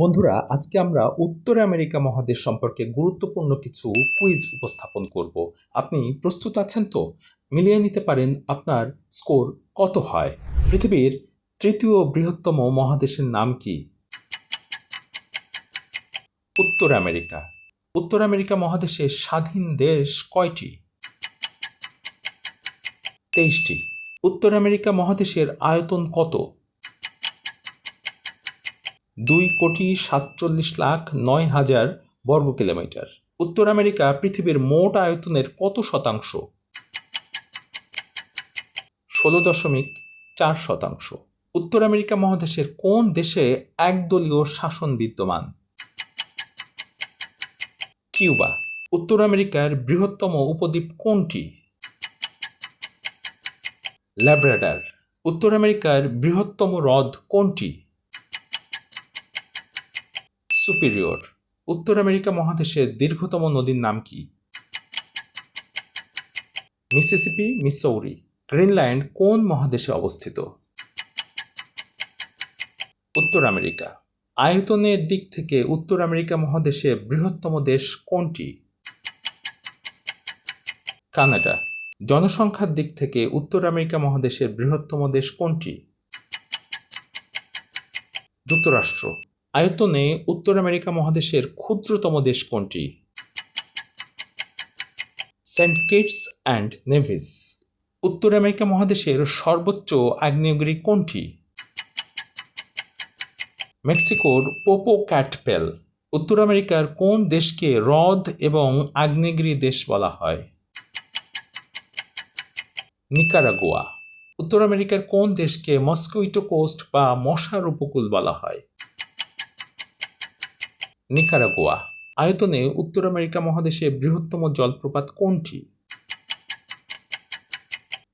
বন্ধুরা, আজকে আমরা উত্তর আমেরিকা মহাদেশ সম্পর্কে গুরুত্বপূর্ণ কিছু কুইজ উপস্থাপন করব। আপনি প্রস্তুত আছেন তো? মিলিয়ে নিতে পারেন আপনার স্কোর কত হয়? পৃথিবীর তৃতীয় বৃহত্তম মহাদেশের নাম কি? উত্তর আমেরিকা। উত্তর আমেরিকা মহাদেশের স্বাধীন দেশ কয়টি? তেইশটি। উত্তর আমেরিকা মহাদেশের আয়তন কত? দুই কোটি সাতচল্লিশ লাখ নয় হাজার বর্গ কিলোমিটার। উত্তর আমেরিকা পৃথিবীর মোট আয়তনের কত শতাংশ? ষোলো দশমিক চার শতাংশ। উত্তর আমেরিকা মহাদেশের কোন দেশে একদলীয় শাসন বিদ্যমান? কিউবা। উত্তর আমেরিকার বৃহত্তম উপদ্বীপ কোনটি? ল্যাব্রাডার। উত্তর আমেরিকার বৃহত্তম হ্রদ কোনটি? সুপিরিয়র উত্তর আমেরিকা মহাদেশের দীর্ঘতম নদীর নাম কি? মিসিসিপি মিসৌরি গ্রিনল্যান্ড কোন মহাদেশে অবস্থিত? উত্তর আমেরিকা। আয়তনের দিক থেকে উত্তর আমেরিকা মহাদেশে বৃহত্তম দেশ কোনটি? কানাডা। জনসংখ্যার দিক থেকে উত্তর আমেরিকা মহাদেশের বৃহত্তম দেশ কোনটি? যুক্তরাষ্ট্র। আয়তনে উত্তর আমেরিকা মহাদেশের ক্ষুদ্রতম দেশ কোনটি? Saint Kitts and Nevis. উত্তর আমেরিকা মহাদেশের সর্বোচ্চ আগ্নেয়গিরি কোনটি? মেক্সিকোর পোপো ক্যাটপেল। উত্তর আমেরিকার কোন দেশকে হ্রদ এবং আগ্নেয়গিরি দেশ বলা হয়? নিকারাগুয়া। উত্তর আমেরিকার কোন দেশকে মস্কুইটো কোস্ট বা মশার উপকূল বলা হয়? নিকারাগুয়া। আয়তনে উত্তর আমেরিকা মহাদেশে বৃহত্তম জলপ্রপাত কোনটি?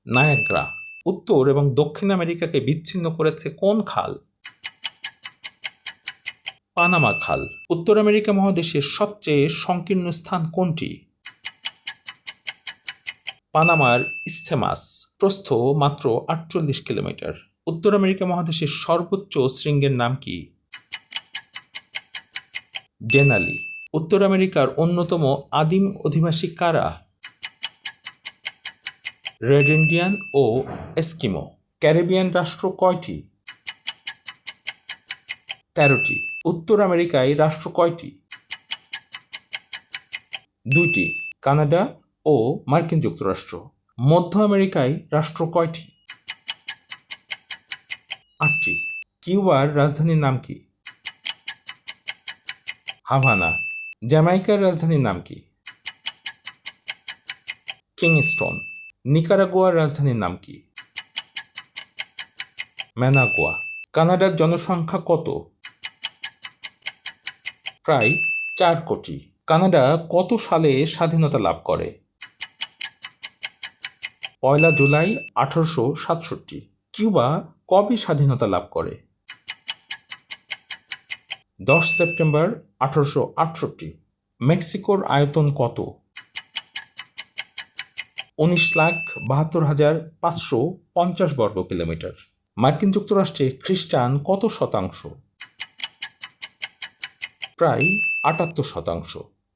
নায়াগ্রা। উত্তর এবং দক্ষিণ আমেরিকাকে বিচ্ছিন্ন করেছে কোন খাল? পানামা খাল। উত্তর আমেরিকা মহাদেশের সবচেয়ে সংকীর্ণ স্থান কোনটি? পানামার ইস্থেমাস প্রস্থ মাত্র আটচল্লিশ কিলোমিটার। উত্তর আমেরিকা মহাদেশের সর্বোচ্চ শৃঙ্গের নাম কি? ডেনালি উত্তর আমেরিকার অন্যতম আদিম অধিবাসী কারা? রেড ইন্ডিয়ান ও এস্কিমো। ক্যারিবিয়ান রাষ্ট্র কয়টি? তেরোটি। উত্তর আমেরিকায় রাষ্ট্র কয়টি? দুইটি। কানাডা ও মার্কিন যুক্তরাষ্ট্র। মধ্য আমেরিকায় রাষ্ট্র কয়টি? আটটি। কিউবার রাজধানীর নাম কি? হাভানা জ্যামাইকার রাজধানীর নাম কি? কিংস্টন নিকারাগোয়ার রাজধানীর নাম কি? ম্যানাগোয়া কানাডার জনসংখ্যা কত? প্রায় চার কোটি। কানাডা কত সালে স্বাধীনতা লাভ করে? পয়লা জুলাই আঠারোশো সাতষট্টি। কিউবা কবে স্বাধীনতা লাভ করে? দশ সেপ্টেম্বর আঠারোশো আটষট্টি। মেক্সিকোর আয়তন কত? উনিশ লাখ বাহাত্তর হাজার পাঁচশো পঞ্চাশ বর্গ কিলোমিটার। মার্কিন যুক্তরাষ্ট্রে খ্রিস্টান কত শতাংশ? প্রায় আটাত্তর শতাংশ।